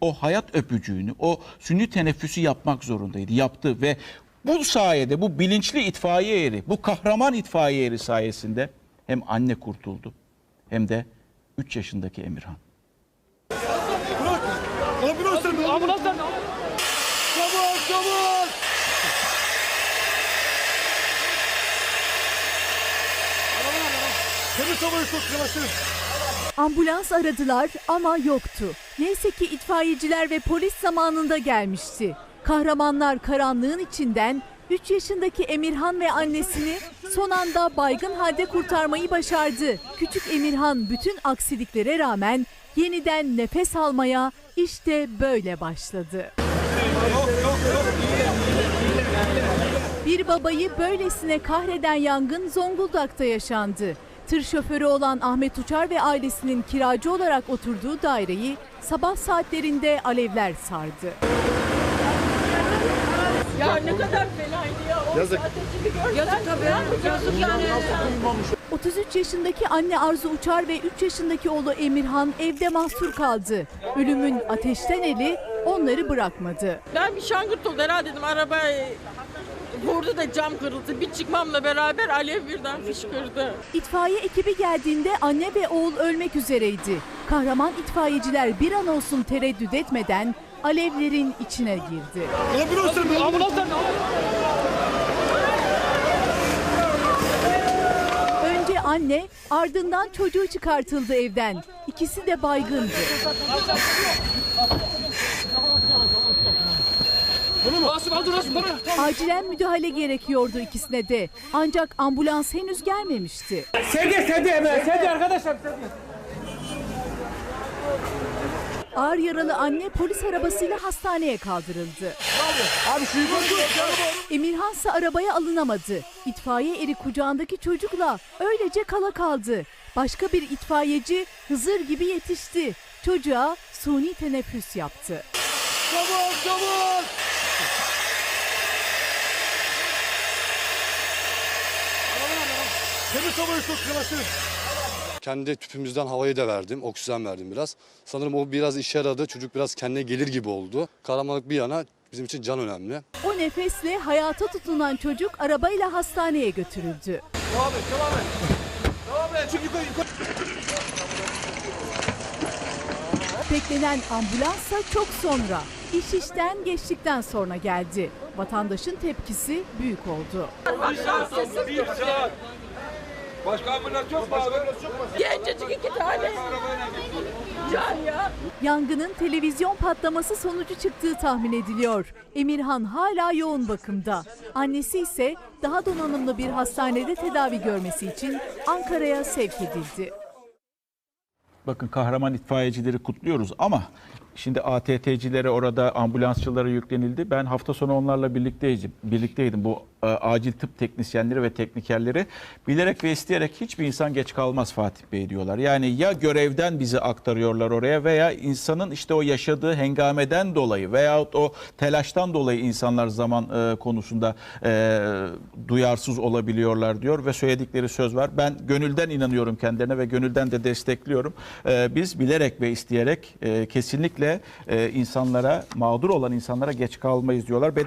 o hayat öpücüğünü, o sünni teneffüsü yapmak zorundaydı. Yaptı ve bu sayede, bu bilinçli itfaiye eri, bu kahraman itfaiye eri sayesinde hem anne kurtuldu hem de 3 yaşındaki Emirhan. Temiz havayı sok yavaşlayın. Ambulans aradılar ama yoktu. Neyse ki itfaiyeciler ve polis zamanında gelmişti. Kahramanlar karanlığın içinden 3 yaşındaki Emirhan ve annesini son anda baygın halde kurtarmayı başardı. Küçük Emirhan bütün aksiliklere rağmen yeniden nefes almaya işte böyle başladı. Bir babayı böylesine kahreden yangın Zonguldak'ta yaşandı. Tır şoförü olan Ahmet Uçar ve ailesinin kiracı olarak oturduğu daireyi sabah saatlerinde alevler sardı. Ya ne kadar fenaydı ya. O Yazık. Yazık tabii. Yazık yani. 33 yaşındaki anne Arzu Uçar ve 3 yaşındaki oğlu Emirhan evde mahsur kaldı. Ölümün ateşten eli onları bırakmadı. Ben bir şangırt oldu herhalde dedim. Araba vurdu da cam kırıldı. Bir çıkmamla beraber alev birden fışkırdı. İtfaiye ekibi geldiğinde anne ve oğul ölmek üzereydi. Kahraman itfaiyeciler bir an olsun tereddüt etmeden alevlerin içine girdi. Önce anne, ardından çocuğu çıkartıldı evden. İkisi de baygındı. Acilen müdahale gerekiyordu ikisine de. Ancak ambulans henüz gelmemişti. Sedye sedye hemen sedye arkadaşlar sedye. Ağır yaralı anne polis arabasıyla hastaneye kaldırıldı. Abi şu Emirhan ise arabaya alınamadı. İtfaiye eri kucağındaki çocukla öylece kala kaldı. Başka bir itfaiyeci Hızır gibi yetişti. Çocuğa suni teneffüs yaptı. Çabuk çabuk! Temiz havayı. Kendi tüpümüzden havayı da verdim, oksijen verdim biraz. Sanırım o biraz işe yaradı. Çocuk biraz kendine gelir gibi oldu. Kahramanlık bir yana bizim için can önemli. O nefesle hayata tutunan çocuk arabayla hastaneye götürüldü. Devam et devam et. Devam et. Çık yukarı yukarı. Beklenen ambulansa çok sonra. İş işten geçtikten sonra geldi. Vatandaşın tepkisi büyük oldu. Başka ambulans yok mu abi? Gencecik iki tane. Can ya. Yangının televizyon patlaması sonucu çıktığı tahmin ediliyor. Emirhan hala yoğun bakımda. Annesi ise daha donanımlı bir hastanede tedavi görmesi için Ankara'ya sevk edildi. Bakın kahraman itfaiyecileri kutluyoruz ama şimdi ATT'cilere orada ambulansçılara yüklenildi. Ben hafta sonu onlarla birlikteydim. Birlikteydim bu e, acil tıp teknisyenleri ve teknikerleri. Bilerek ve isteyerek hiçbir insan geç kalmaz Fatih Bey diyorlar. Yani ya görevden bizi aktarıyorlar oraya veya insanın işte o yaşadığı hengameden dolayı veyahut o telaştan dolayı insanlar zaman e, konusunda e, duyarsız olabiliyorlar diyor ve söyledikleri söz var. Ben gönülden inanıyorum kendilerine ve gönülden de destekliyorum. E, biz bilerek ve isteyerek e, kesinlikle e, insanlara mağdur olan insanlara geç kalmayız diyorlar.